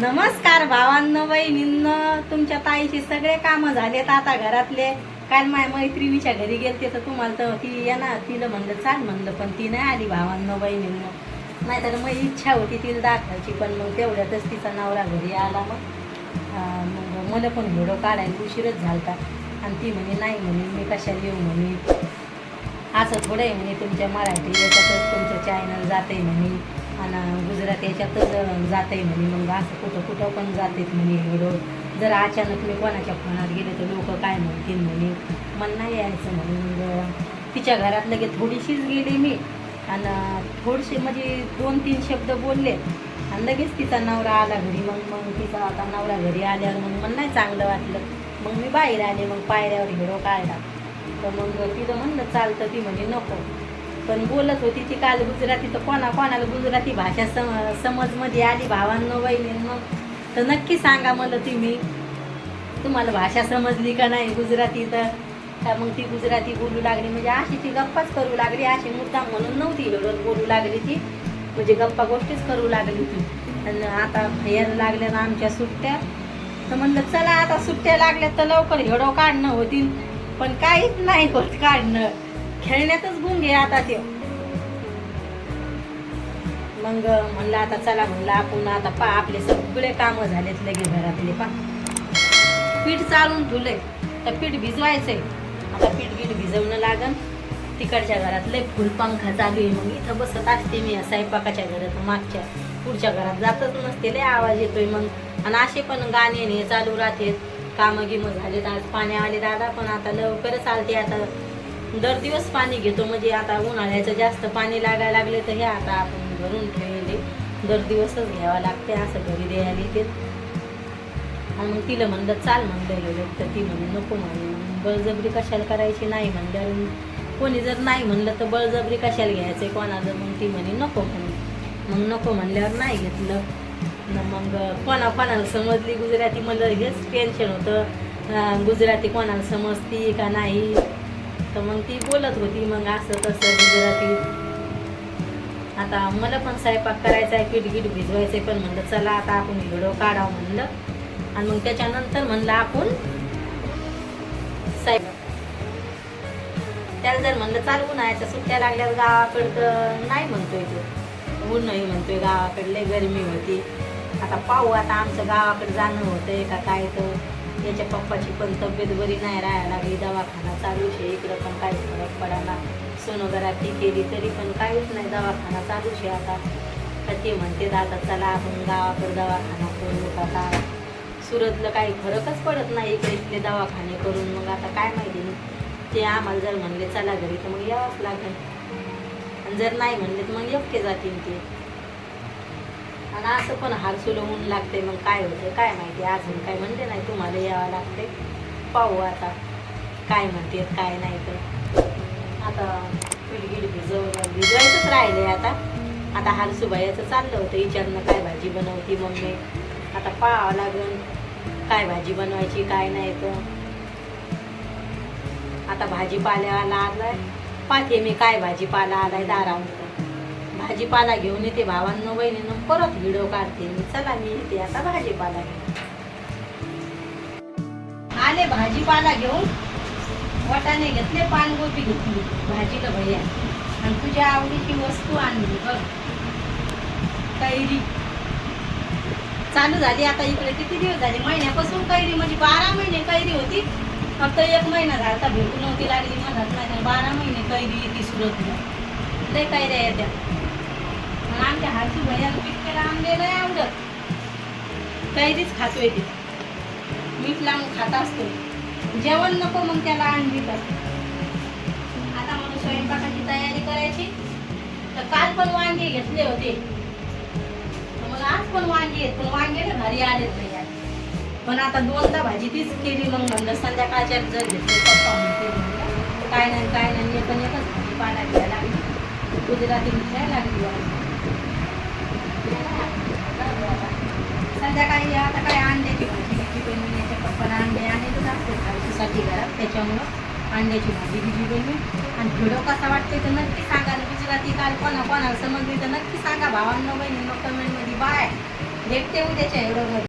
नमस्कार भावांनो बहिणींनो तुमच्या ताईचे सगळे कामं झालेत आता घरातले. काल माझ्या मैत्रिणीच्या घरी गेलते तर तुम्हाला तर ती येणार तिला म्हणलं चाल म्हणलं पण ती नाही आली भावांनो बहिणींनो नाहीतर मग इच्छा होती तिला दाखवायची पण मग तेवढ्यातच तिचा नवरा घरी आला मग. मग मला पण व्हिडिओ काढायला उशीरच झालता. आणि ती म्हणे नाही म्हणे मी कशाला येऊ म्हणे. असं थोडं आहे म्हणे तुमच्या मराठी याच्यातच तुमचं चॅनल जाते म्हणे. आणि गुजरात याच्यातच जाते म्हणे. मग असं कुठं कुठं पण जातेत म्हणे एवढं जर अचानक मी कोणाच्या फोनात गेले तर लोक काय म्हणतील म्हणे? मला नाही यायचं म्हणून तिच्या घरात लगेच थोडीशीच गेली मी. आणि थोडीशी म्हणजे दोन तीन शब्द बोलले. आणि लगेच तिचा नवरा आला घरी. मग मग तिचा आता नवरा घरी आल्यावर मग मला नाही चांगलं वाटलं. मग मी बाहेर आले. मग पायऱ्यावर हिरो काढला तर मग तिथं म्हणलं चालतं ती म्हणे नको. पण बोलत होती ती काल गुजराती तर कोणा कोणाला गुजराती भाषा सम समजमध्ये आली भावांनो बहिणींनो तर नक्की सांगा मला तुम्ही तुम्हाला भाषा समजली का नाही गुजराती? तर का मग ती गुजराती बोलू लागली? म्हणजे अशी ती गप्पाच करू लागली अशी मुद्दाम म्हणून नव्हती एवढं बोलू लागली ती. म्हणजे गप्पा गोष्टीच करू लागली ती. आणि आता यायला लागल्या ना आमच्या सुट्ट्या. तर म्हणलं चला आता सुट्ट्या लागल्या तर लवकर हेडो काढणं होतील. पण काहीच नाही होत काढणं. खेळण्यातच गुंगे आता ते मग म्हणलं आता चला म्हणलं आपण आता पा आपले सगळे कामं झालेत लगे घरातले पा. पीठ चालून धुले तर पीठ भिजवायचंय. आता पीठ गीठ भिजवणं लागन. तिकडच्या घरात लय फुलपंखा चालू आहे. मग इथं बसत असते मी स्वयंपाकाच्या घरात मागच्या पुढच्या घरात जातच नसते. लय आवाज येतोय मग. आणि असे पण गाणे चालू राहते. कामं गिमं झालेत आज पाणी आले दादा पण आता लवकरच आलते आता. दर दिवस पाणी घेतो. म्हणजे आता उन्हाळ्याचं जास्त पाणी लागायला लागले तर हे आता आपण भरून ठेवले. दर दिवसच घ्यावं लागते असं घरी द्यायला येते. आणि मग तिला म्हणलं चाल म्हणलं गेलं तर ती म्हणे नको म्हणे. मग बळजबरी कशाला करायची? नाही म्हणल्यावर कोणी जर नाही म्हणलं तर बळजबरी कशाला घ्यायचं कोणाला मग ती म्हणे नको म्हणे. मग नको म्हणल्यावर नाही घेतलं. न मग कोणा कोणाला समजली गुजराती? मला हेच टेन्शन होतं. गुजराती कोणाला समजती का नाही? तर मग ती बोलत होती मग असं तसं गुजराती. आता मला पण स्वयंपाक करायचा आहे पीठ गीठ भिजवायचं पण म्हणलं चला आता आपण व्हिडिओ काढावं म्हणलं. आणि मग त्याच्यानंतर म्हणलं आपण स्वयंपाक. त्याला जर म्हणलं चालवून उन्हाळ्याच्या सुट्ट्या लागल्यावर गावाकडं तर नाही म्हणतोय तो. ऊनही म्हणतोय गावाकडले गरमी होती. आता पाहू आता आमचं गावाकडे जाणं होतंय का काय तर. त्याच्या पप्पाची पण तब्येत बरी नाही राहायला लागली. दवाखाना चालूच आहे. इकडं पण काही फरक पडायला सोनोग्राफी केली तरी पण काहीच नाही. दवाखाना चालूच आहे आता. तर ते म्हणते दादा चला आपण गावाकडे दवाखाना करू. आता सुरतला काही फरकच पडत नाही. इकडे इथले दवाखाने करून मग आता काय माहिती. ते आम्हाला जर म्हणले चला घरी तर मग यावंच लागेल. आणि जर नाही म्हणले तर मग एकटे जातील ते. आणि असं पण हारसुलं ऊन लागते मग काय होतं काय माहिती अजून काय म्हणते नाही तुम्हाला यावं लागते. पाहू आता काय म्हणते काय नाही तर. आता पिढगीड भिजव भिजवायचंच राहिले आता. आता हारसुबाईचं चाललं होतं विचारणं काय भाजी बनवती मम्मी. आता पाहावं लागेल काय भाजी बनवायची काय नाही तर. आता भाजीपाल्याला आलाय. पाहते मी काय भाजीपाला आलाय दारावर. भाजीपाला घेऊन येते भावांनो बहिणीनं. परत व्हिडिओ काढते मी. चला मी येते आता भाजीपाला घेऊन. आले भाजीपाला घेऊन. वटाने घेतले पानगोबी घेतली. भाजीला भैया. आणि तुझ्या आवडीची वस्तू आणली बघ. कैरी. चालू झाली आता इकडे. किती दिवस झाले? महिन्यापासून कैरी म्हणजे बारा महिने कैरी होती. फक्त एक महिना झाला भेटू नव्हती लागली म्हणत नाही. बारा महिने कैरी येते सुरतला. लय कैऱ्या येत्या. आमच्या हातची भैयाला पिटकेला आंबे नाही आवडत. कैरीच खातोय ते. मीठ लावून खात असतो. जेवण नको मग त्याला आणली तर. आता मला स्वयंपाकाची तयारी करायची. तर काल पण वांगे घेतले होते. तर मग आज पण वांगे आहेत पण वांगे ना घरी आलेत नाही पण आता दोनदा भाजी तीच केली मग म्हणलं संध्याकाळच्या जर घेतली पप्पा म्हणते काय नाही काय नाही पण एकच भाजी पाण्यात घ्यायला लागली. गुजराती घ्यायला लागली आज. संध्याकाळी आता काय अंड्याची भाजी बिजी बनवून पप्पाला अंडे आणलेच असते साठी घरात त्याच्यामुळं अंड्याची भाजी तिची बहिणी आणि व्हिडिओ कसा वाटते तर नक्की सांगा. आणि गुजराती काल कोणा कोणाला समजली तर नक्की सांगा. भावांनो बहिणींनो कमेंटमध्ये बाय. भेटते उद्याच्या एवढं